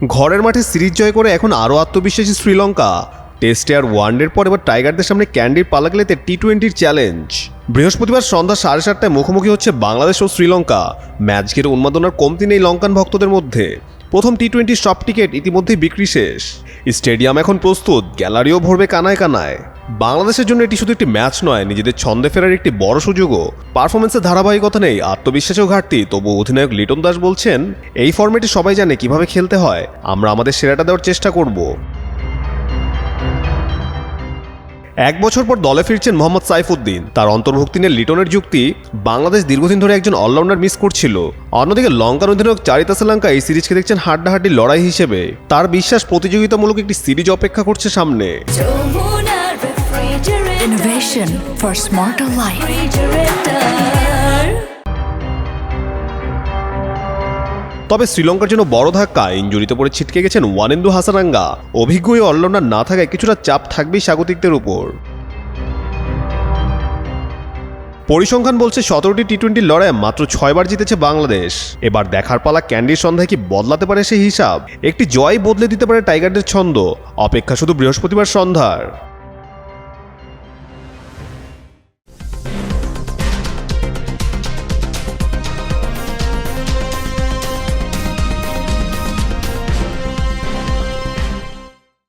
ঘরের মাঠে সিরিজ জয় করে এখন আরও আত্মবিশ্বাসী শ্রীলঙ্কা। টেস্টে আর ওয়ানডের পর এবার টাইগারদের সামনে ক্যান্ডির পালা গেলেতে টি টোয়েন্টির চ্যালেঞ্জ বৃহস্পতিবার সন্ধ্যা সাড়ে সাতটায় মুখোমুখি হচ্ছে বাংলাদেশ ও শ্রীলঙ্কা। ম্যাচ ঘিরে উন্মাদনার কমতি নেই লঙ্কান ভক্তদের মধ্যে। প্রথম টি টোয়েন্টির সব টিকিট ইতিমধ্যেই বিক্রি শেষ। স্টেডিয়াম এখন প্রস্তুত গ্যালারিও ভরবে কানায় কানায়। বাংলাদেশের জন্য এটি শুধু একটি ম্যাচ নয়, নিজেদের ছন্দে ফেরার একটি বড় সুযোগও। পারফরমেন্সের ধারাবাহিকতা নেই আত্মবিশ্বাসেও ঘাটতি। তবু অধিনায়ক লিটন দাস বলছেন, এই ফর্মেটে সবাই জানে কীভাবে খেলতে হয়। আমরা আমাদের সেরাটা দেওয়ার চেষ্টা করব। এক বছর পর দলে ফিরছেন মোহাম্মদ সাইফুদ্দিন। তার অন্তর্ভুক্তি নিয়ে লিটনের যুক্তি বাংলাদেশ দীর্ঘদিন ধরে একজন অলরাউন্ডার মিস করছিল। অন্যদিকে লঙ্কার অধিনায়ক চারিতা শ্রীলঙ্কা এই সিরিজকে দেখছেন হাড্ডাহাড্ডি লড়াই হিসেবে। তার বিশ্বাস প্রতিযোগিতামূলক একটি সিরিজ অপেক্ষা করছে সামনে। Innovation for smarter life. তবে শ্রীলঙ্কার জন্য বড় ধাক্কা, ইঞ্জুরিতে পড়ে ছিটকে গেছেন ওয়ানেন্দু হাসানাঙ্গা। অভিজ্ঞ অলরাউন্ডার না থাকায় কিছুটা চাপ থাকবেই স্বাগতিকদের উপর। পরিসংখ্যান বলছে সতেরোটি টি টোয়েন্টি লড়াইয়ে মাত্র ছয়বার জিতেছে বাংলাদেশ। এবার দেখার পালা ক্যান্ডির সন্ধ্যায় কি বদলাতে পারে সেই হিসাব? একটি জয় বদলে দিতে পারে টাইগারদের ছন্দ। অপেক্ষা শুধু বৃহস্পতিবার সন্ধ্যার।